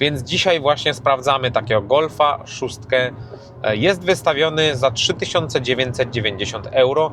Więc dzisiaj właśnie sprawdzamy takiego Golfa szóstkę. E, Jest wystawiony za 3990 euro.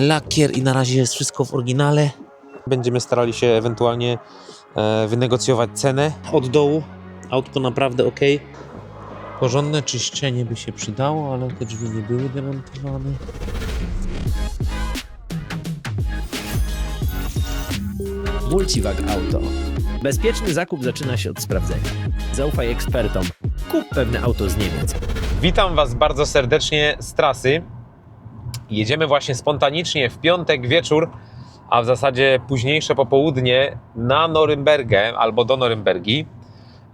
Lakier i na razie jest wszystko w oryginale. Będziemy starali się ewentualnie e, wynegocjować cenę. Od dołu autko naprawdę ok. Porządne czyszczenie by się przydało, ale te drzwi nie były demontowane. Multiwag Auto. Bezpieczny zakup zaczyna się od sprawdzenia. Zaufaj ekspertom. Kup pewne auto z Niemiec. Witam Was bardzo serdecznie z trasy. Jedziemy właśnie spontanicznie w piątek wieczór, a w zasadzie późniejsze popołudnie na Norymbergę albo do Norymbergi.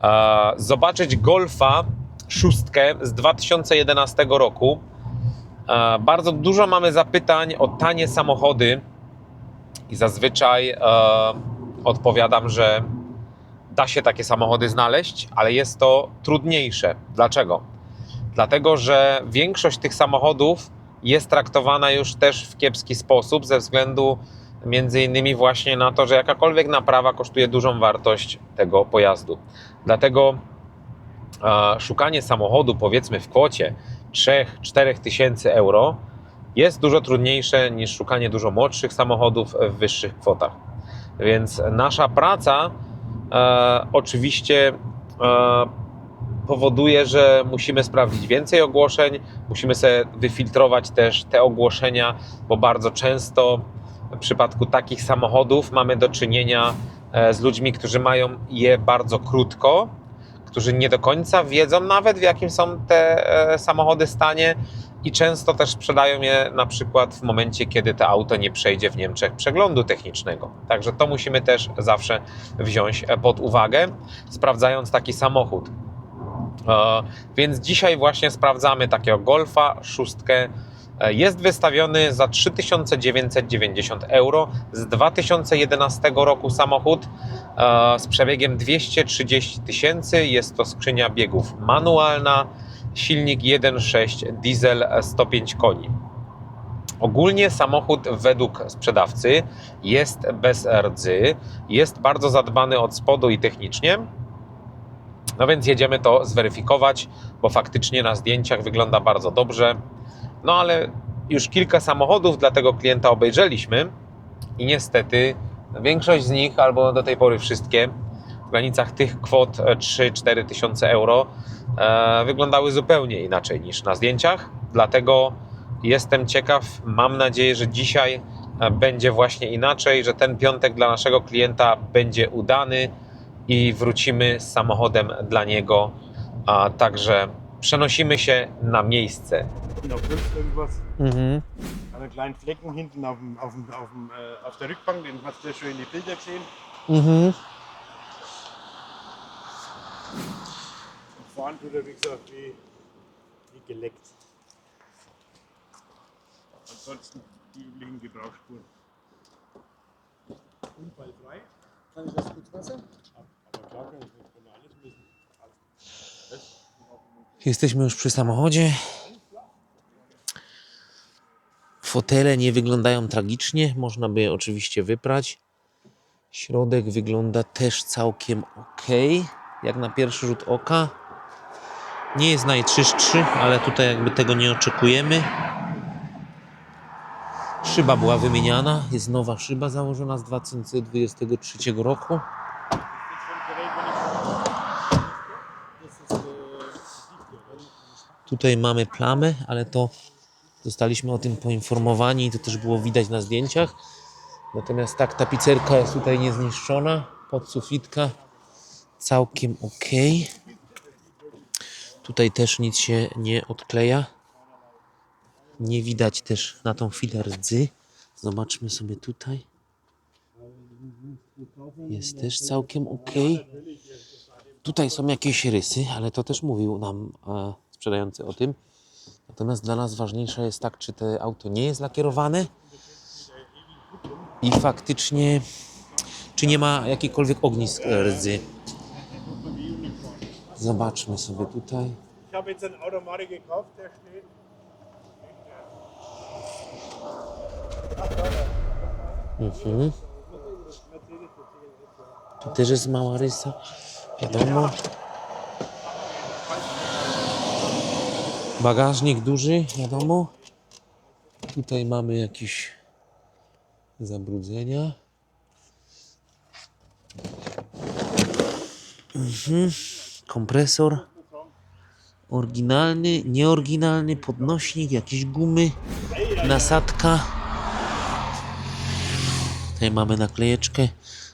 e, Zobaczyć Golfa szóstkę z 2011 roku. E, Bardzo dużo mamy zapytań o tanie samochody i zazwyczaj e, odpowiadam, że da się takie samochody znaleźć, ale jest to trudniejsze. Dlaczego? Dlatego, że większość tych samochodów jest traktowana już też w kiepski sposób ze względu między innymi właśnie na to, że jakakolwiek naprawa kosztuje dużą wartość tego pojazdu. Dlatego e, szukanie samochodu powiedzmy w kwocie 3-4 tysięcy euro jest dużo trudniejsze niż szukanie dużo młodszych samochodów w wyższych kwotach. Więc nasza praca e, oczywiście e, powoduje, że musimy sprawdzić więcej ogłoszeń, musimy sobie wyfiltrować też te ogłoszenia, bo bardzo często w przypadku takich samochodów mamy do czynienia e, z ludźmi, którzy mają je bardzo krótko, którzy nie do końca wiedzą nawet w jakim są te e, samochody stanie i często też sprzedają je na przykład w momencie, kiedy to auto nie przejdzie w Niemczech przeglądu technicznego. Także to musimy też zawsze wziąć e, pod uwagę, sprawdzając taki samochód. E, Więc dzisiaj właśnie sprawdzamy takiego Golfa szóstkę. E, Jest wystawiony za 3990 euro z 2011 roku samochód z przebiegiem 230 tysięcy. Jest to skrzynia biegów manualna, silnik 1.6 diesel e, 105 koni. Ogólnie samochód według sprzedawcy jest bez rdzy, jest bardzo zadbany od spodu i technicznie. No więc jedziemy to zweryfikować, bo faktycznie na zdjęciach wygląda bardzo dobrze. No ale już kilka samochodów dla tego klienta obejrzeliśmy i niestety większość z nich, albo do tej pory wszystkie, w granicach tych kwot e, 3-4 tysiące euro wyglądały zupełnie inaczej niż na zdjęciach. Dlatego jestem ciekaw, mam nadzieję, że dzisiaj e, będzie właśnie inaczej, że ten piątek dla naszego klienta będzie udany i wrócimy z samochodem dla niego. A także przenosimy się na miejsce. Mhm. Einen kleinen Flecken hinten auf, dem, auf, dem, auf, dem, äh, auf der Rückbank, den hast du ja schon in die Bilder gesehen. Mhm. Tut er, wie gesagt, wie, wie geleckt. Ansonsten die üblichen Gebrauchsspuren. Unfallfrei. Kann ich das gut Wasser? Aber klar kann ich nicht, alles müssen. Jesteśmy już przy samochodzie. Fotele nie wyglądają tragicznie, można by je oczywiście wyprać. Środek wygląda też całkiem ok, jak na pierwszy rzut oka. Nie jest najczystszy, ale tutaj jakby tego nie oczekujemy. Szyba była wymieniana, jest nowa szyba założona z 2023 roku. Tutaj mamy plamę, ale to zostaliśmy o tym poinformowani i to też było widać na zdjęciach. Natomiast tak, tapicerka jest tutaj niezniszczona, podsufitka całkiem ok. Tutaj też nic się nie odkleja. Nie widać też na tą chwilę rdzy. Zobaczmy sobie tutaj. Jest też całkiem ok. Tutaj są jakieś rysy, ale to też mówił nam e, sprzedający o tym. Natomiast dla nas ważniejsze jest tak, czy to auto nie jest lakierowane i faktycznie, czy nie ma jakichkolwiek ognisk e, rdzy. Zobaczmy sobie tutaj. Ich. Mhm. Tu też jest mała rysa, wiadomo. Bagażnik duży, wiadomo. Tutaj mamy jakieś zabrudzenia. Mhm. Kompresor. Oryginalny, nieoryginalny, podnośnik, jakieś gumy, nasadka. Tutaj mamy naklejeczkę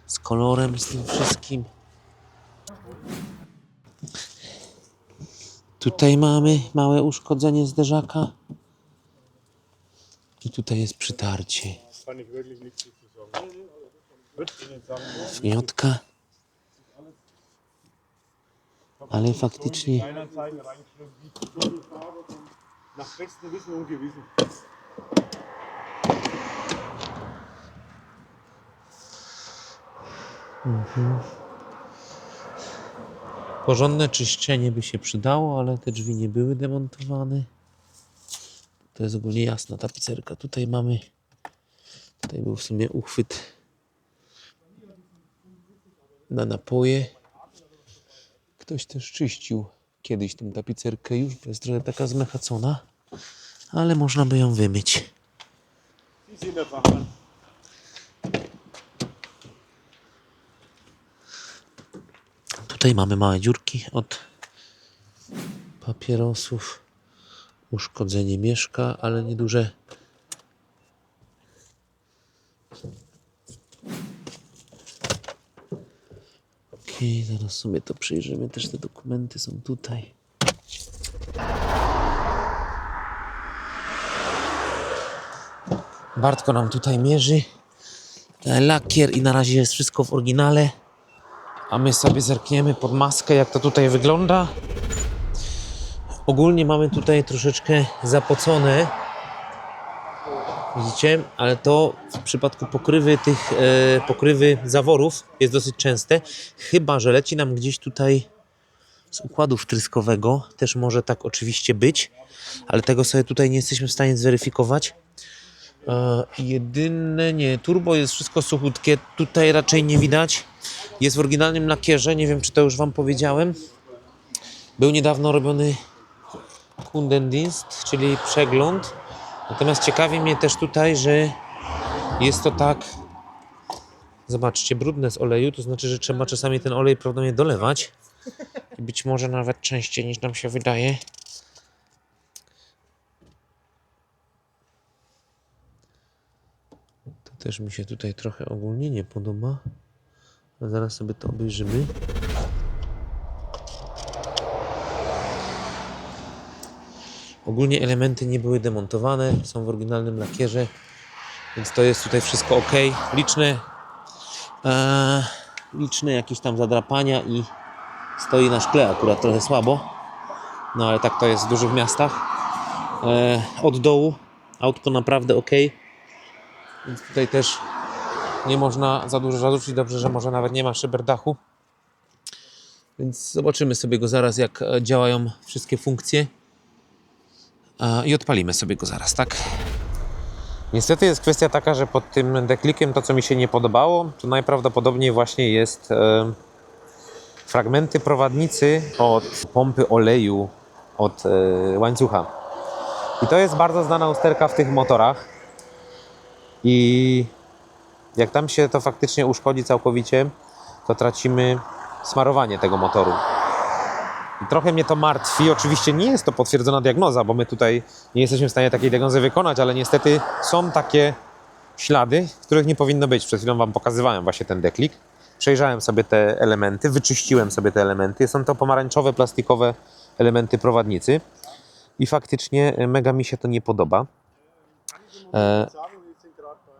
z kolorem, z tym wszystkim. Tutaj mamy małe uszkodzenie zderzaka. I tutaj jest przytarcie. Kann Ale faktycznie Gewissen. porządne czyszczenie by się przydało, ale te drzwi nie były demontowane. To jest ogólnie jasna tapicerka. Tutaj mamy, tutaj był w sumie uchwyt na napoje. Ktoś też czyścił kiedyś tą tapicerkę już, jest trochę taka zmechacona, ale można by ją wymyć. Tutaj mamy małe dziurki od papierosów. Uszkodzenie mieszka, ale nieduże. Okej, zaraz sobie to przyjrzymy. Też te dokumenty są tutaj. Bartko nam tutaj mierzy. Lakier i na razie jest wszystko w oryginale. A my sobie zerkniemy pod maskę, jak to tutaj wygląda. Ogólnie mamy tutaj troszeczkę zapocone. Widzicie? Ale to w przypadku pokrywy tych e, pokrywy zaworów jest dosyć częste. Chyba, że leci nam gdzieś tutaj z układu wtryskowego. Też może tak oczywiście być, ale tego sobie tutaj nie jesteśmy w stanie zweryfikować. E, jedyne nie, turbo jest wszystko suchutkie. Tutaj raczej nie widać. Jest w oryginalnym lakierze, nie wiem czy to już Wam powiedziałem. Był niedawno robiony Kundendienst, czyli przegląd. Natomiast ciekawi mnie też tutaj, że jest to tak, zobaczcie, brudne z oleju, to znaczy, że trzeba czasami ten olej prawdopodobnie dolewać. Być może nawet częściej niż nam się wydaje. To też mi się tutaj trochę ogólnie nie podoba. Zaraz sobie to obejrzymy. Ogólnie elementy nie były demontowane, są w oryginalnym lakierze, więc to jest tutaj wszystko ok. Liczne, e, liczne jakieś tam zadrapania i stoi na szkle akurat trochę słabo. No ale tak to jest w dużych miastach. E, od dołu autko naprawdę ok. Więc tutaj też nie można za dużo zarzucić. Dobrze, że może nawet nie ma szyberdachu. Więc zobaczymy sobie go zaraz, jak e, działają wszystkie funkcje. I odpalimy sobie go zaraz, tak? Niestety jest kwestia taka, że pod tym deklikiem to, co mi się nie podobało, to najprawdopodobniej właśnie jest e, fragmenty prowadnicy od pompy oleju od e, łańcucha. I to jest bardzo znana usterka w tych motorach. I jak tam się to faktycznie uszkodzi całkowicie, to tracimy smarowanie tego motoru. Trochę mnie to martwi. Oczywiście nie jest to potwierdzona diagnoza, bo my tutaj nie jesteśmy w stanie takiej diagnozy wykonać, ale niestety są takie ślady, których nie powinno być. Przed chwilą Wam pokazywałem właśnie ten deklik. Przejrzałem sobie te elementy, wyczyściłem sobie te elementy. Są to pomarańczowe, plastikowe elementy prowadnicy. I faktycznie e, mega mi się to nie podoba. E,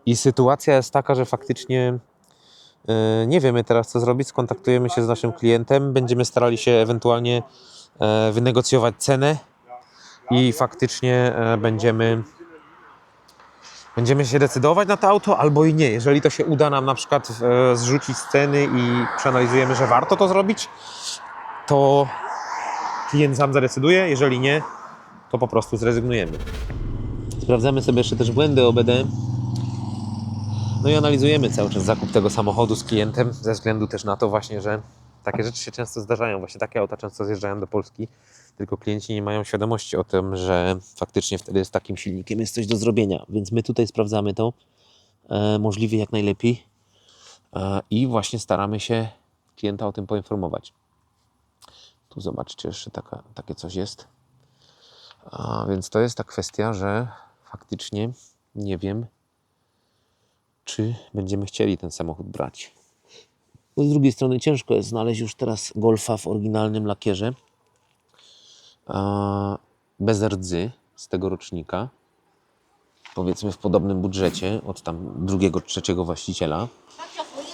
i sytuacja jest taka, że faktycznie nie wiemy teraz, co zrobić. Skontaktujemy się z naszym klientem, będziemy starali się ewentualnie e, wynegocjować cenę i faktycznie e, będziemy, będziemy się decydować na to auto, albo i nie. Jeżeli to się uda nam na przykład e, zrzucić ceny i przeanalizujemy, że warto to zrobić, to klient sam zadecyduje. Jeżeli nie, to po prostu zrezygnujemy. Sprawdzamy sobie jeszcze też błędy OBD. No i analizujemy cały czas zakup tego samochodu z klientem, ze względu też na to właśnie, że Takie rzeczy się często zdarzają, właśnie takie auta często zjeżdżają do Polski, tylko klienci nie mają świadomości o tym, że faktycznie wtedy z takim silnikiem jest coś do zrobienia. Więc my tutaj sprawdzamy to e, możliwie jak najlepiej e, i właśnie staramy się klienta o tym poinformować. Tu zobaczcie, jeszcze taka, takie coś jest. A więc to jest ta kwestia, że faktycznie nie wiem, czy będziemy chcieli ten samochód brać. Bo z drugiej strony ciężko jest znaleźć już teraz Golfa w oryginalnym lakierze. Bez rdzy z tego rocznika. Powiedzmy w podobnym budżecie od tam drugiego, trzeciego właściciela.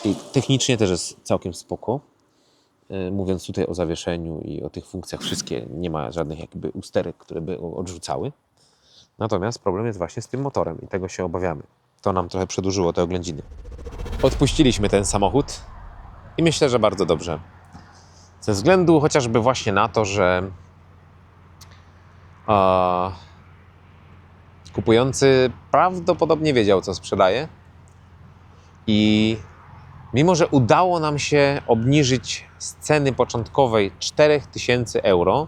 I technicznie też jest całkiem spoko. E, Mówiąc tutaj o zawieszeniu i o tych funkcjach, wszystkie nie ma żadnych jakby usterek, które by odrzucały. Natomiast problem jest właśnie z tym motorem i tego się obawiamy. To nam trochę przedłużyło te oględziny. Odpuściliśmy ten samochód i myślę, że bardzo dobrze. Ze względu chociażby właśnie na to, że a, kupujący prawdopodobnie wiedział, co sprzedaje i mimo, że udało nam się obniżyć z ceny początkowej 4000 euro,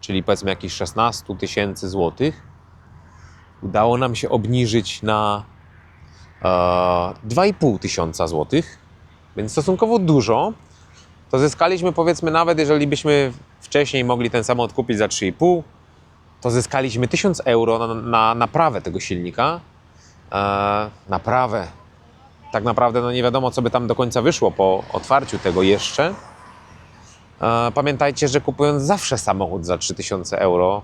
czyli powiedzmy jakieś 16 tysięcy złotych, udało nam się obniżyć na 2,5 tysiąca złotych, więc stosunkowo dużo. To zyskaliśmy powiedzmy nawet, jeżeli byśmy wcześniej mogli ten samochód kupić za 3,5, to zyskaliśmy 1000 euro na, na naprawę tego silnika. E, naprawę. Tak naprawdę no nie wiadomo, co by tam do końca wyszło po otwarciu tego jeszcze. E, pamiętajcie, że kupując zawsze samochód za 3000 euro,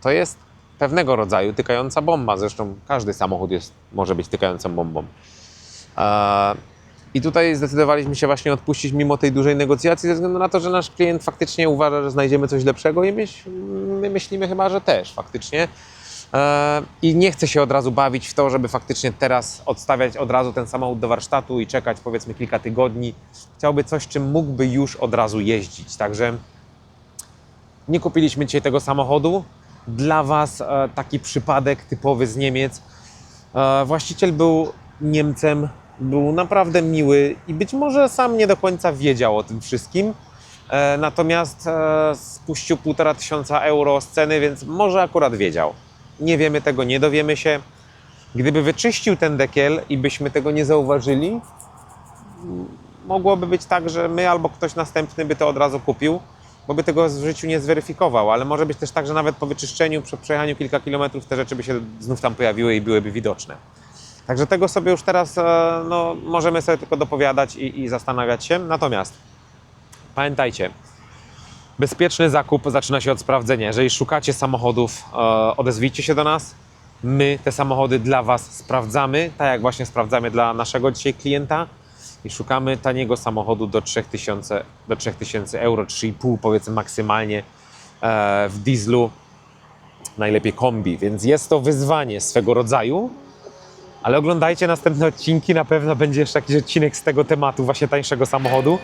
to jest pewnego rodzaju tykająca bomba. Zresztą każdy samochód jest, może być tykającą bombą. I tutaj zdecydowaliśmy się właśnie odpuścić mimo tej dużej negocjacji, ze względu na to, że nasz klient faktycznie uważa, że znajdziemy coś lepszego i my myślimy chyba, że też faktycznie. E, I nie chce się od razu bawić w to, żeby faktycznie teraz odstawiać od razu ten samochód do warsztatu i czekać powiedzmy kilka tygodni. Chciałby coś, czym mógłby już od razu jeździć. Także nie kupiliśmy dzisiaj tego samochodu. Dla Was e, taki przypadek typowy z Niemiec. E, właściciel był Niemcem, był naprawdę miły i być może sam nie do końca wiedział o tym wszystkim. E, natomiast spuścił półtora tysiąca euro z ceny, więc może akurat wiedział. Nie wiemy tego, nie dowiemy się. Gdyby wyczyścił ten dekiel i byśmy tego nie zauważyli, mogłoby być tak, że my albo ktoś następny by to od razu kupił, bo by tego w życiu nie zweryfikował, ale może być też tak, że nawet po wyczyszczeniu, po przejechaniu kilka kilometrów te rzeczy by się znów tam pojawiły i byłyby widoczne. Także tego sobie już teraz e, no, możemy sobie tylko dopowiadać i, i zastanawiać się. Natomiast pamiętajcie, bezpieczny zakup zaczyna się od sprawdzenia. Jeżeli szukacie samochodów, e, odezwijcie się do nas. My te samochody dla Was sprawdzamy, tak jak właśnie sprawdzamy dla naszego dzisiaj klienta i szukamy taniego samochodu do 3000, do 3000 euro, 3,5 powiedzmy maksymalnie e, w dieslu, najlepiej kombi, więc jest to wyzwanie swego rodzaju, ale oglądajcie następne odcinki, na pewno będzie jeszcze jakiś odcinek z tego tematu właśnie tańszego samochodu.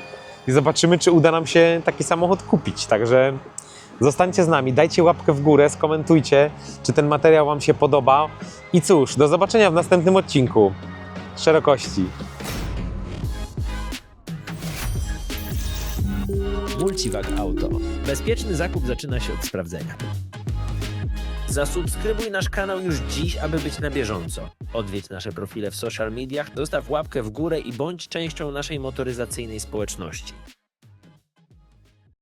I zobaczymy, czy uda nam się taki samochód kupić, także zostańcie z nami, dajcie łapkę w górę, skomentujcie, czy ten materiał Wam się podoba. I cóż, do zobaczenia w następnym odcinku. Szerokości. Multiwag Auto. Bezpieczny zakup zaczyna się od sprawdzenia. Zasubskrybuj nasz kanał już dziś, aby być na bieżąco. Odwiedź nasze profile w social mediach, dostaw łapkę w górę i bądź częścią naszej motoryzacyjnej społeczności.